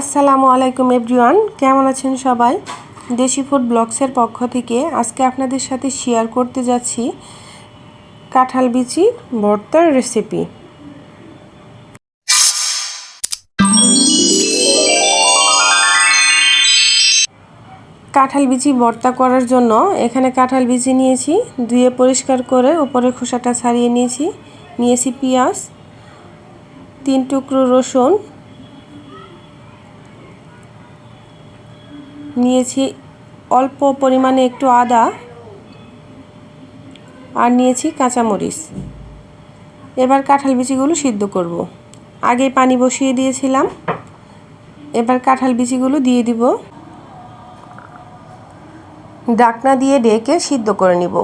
আসসালামু আলাইকুম এভরিওয়ান, কেমন আছেন সবাই? দেশি ফুড ব্লগসের পক্ষ থেকে আজকে আপনাদের সাথে শেয়ার করতে যাচ্ছি কাঁঠাল বিচি ভর্তার রেসিপি কাঁঠাল বিচি ভর্তা করার জন্য এখানে কাঁঠাল বিচি নিয়েছি, ধুয়ে পরিষ্কার করে উপরের খোসাটা ছাড়িয়ে নিয়েছি। নিয়েছি পেঁয়াজ, তিন টুকরো রসুন নিয়েছি অল্প পরিমাণে একটু আদা আর নিয়েছি কাঁচামরিচ। এবার কাঁঠাল বিচিগুলো সিদ্ধ করব। আগে পানি বসিয়ে দিয়েছিলাম। এবার কাঁঠাল বিচিগুলো দিয়ে দিব। ডাকনা দিয়ে ডেকে সিদ্ধ করে নিব।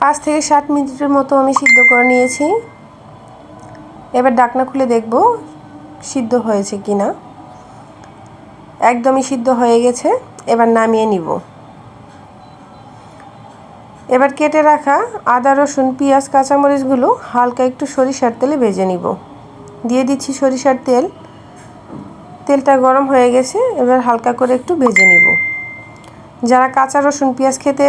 পাঁচ থেকে সাত মিনিটের মতো আমি সিদ্ধ করে নিয়েছি। এবার ডাকনা খুলে দেখব সিদ্ধ হয়েছে কি না। একদমই সিদ্ধ হয়ে গেছে, এবার নামিয়ে নিব। এবার কেটে রাখা আদা, রসুন, পেঁয়াজ, কাঁচামরিচগুলো হালকা একটু সরিষার তেলে ভেজে নিব। দিয়ে দিচ্ছি সরিষার তেল। তেলটা গরম হয়ে গেছে, এবার হালকা করে একটু ভেজে নিব। যারা কাঁচা রসুন, পেঁয়াজ খেতে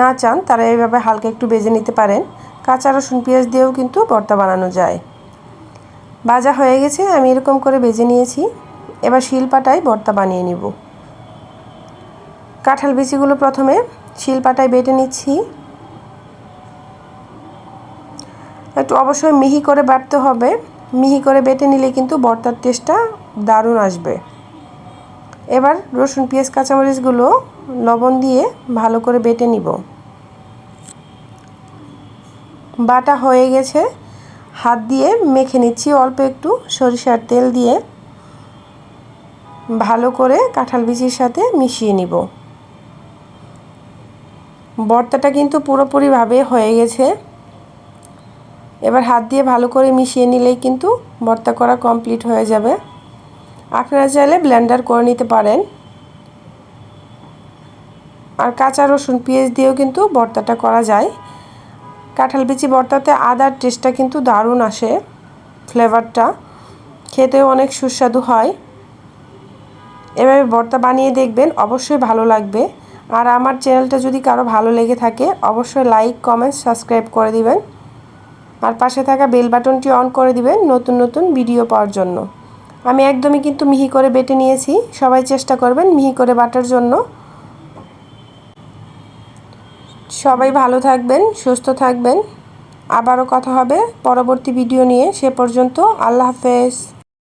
না চান, তারা এইভাবে হালকা একটু ভেজে নিতে পারেন। কাঁচা রসুন, পেঁয়াজ দিয়েও কিন্তু ভর্তা বানানো যায়। ভাজা হয়ে গেছে, আমি এরকম করে ভেজে নিয়েছি। এবার শিলপাটায় ভর্তা বানিয়ে নিব। কাঁঠাল বিচিগুলো প্রথমে শিলপাটায় বেটে নিচ্ছি। একটু অবশ্যই মিহি করে বাটতে হবে। মিহি করে বেটে নিলে কিন্তু ভর্তার টেস্টটা দারুণ আসবে। এবার রসুন, পেঁয়াজ, কাঁচামরিচগুলো লবণ দিয়ে ভালো করে বেটে নিব। বাটা হয়ে গেছে। হাত দিয়ে মেখে নিচ্ছি, অল্প একটু সরিষার তেল দিয়ে ভালো করে কাঁঠাল বিচির সাথে মিশিয়ে নিব। বর্তাটা কিন্তু পুরোপুরিভাবে হয়ে গেছে। এবার হাত দিয়ে ভালো করে মিশিয়ে নিলেই কিন্তু ভর্তা করা কমপ্লিট হয়ে যাবে। আপনারা চাইলে ব্লেন্ডার করে নিতে পারেন। আর কাঁচা রসুন পেঁয়াজ দিয়েও কিন্তু ভর্তাটা করা যায়। কাঁঠাল বিচি ভর্তাতে আদার টেস্টটা কিন্তু দারুণ আসে ফ্লেভারটা খেতেও অনেক সুস্বাদু হয়। এভাবে ভর্তা বানিয়ে দেখবেন, অবশ্যই ভালো লাগবে। আর আমার চ্যানেলটা যদি কারও ভালো লেগে থাকে, অবশ্যই লাইক কমেন্ট সাবস্ক্রাইব করে দিবেন। আর পাশে থাকা বেল বাটনটি অন করে দিবেন নতুন নতুন ভিডিও পাওয়ার জন্য। আমি একদমই কিন্তু মিহি করে বেটে নিয়েছি। সবাই চেষ্টা করবেন মিহি করে বাটার জন্য। সবাই ভালো থাকবেন, সুস্থ থাকবেন। আবারও কথা হবে। পরবর্তী ভিডিও নিয়ে। সে পর্যন্ত আল্লাহ হাফেজ।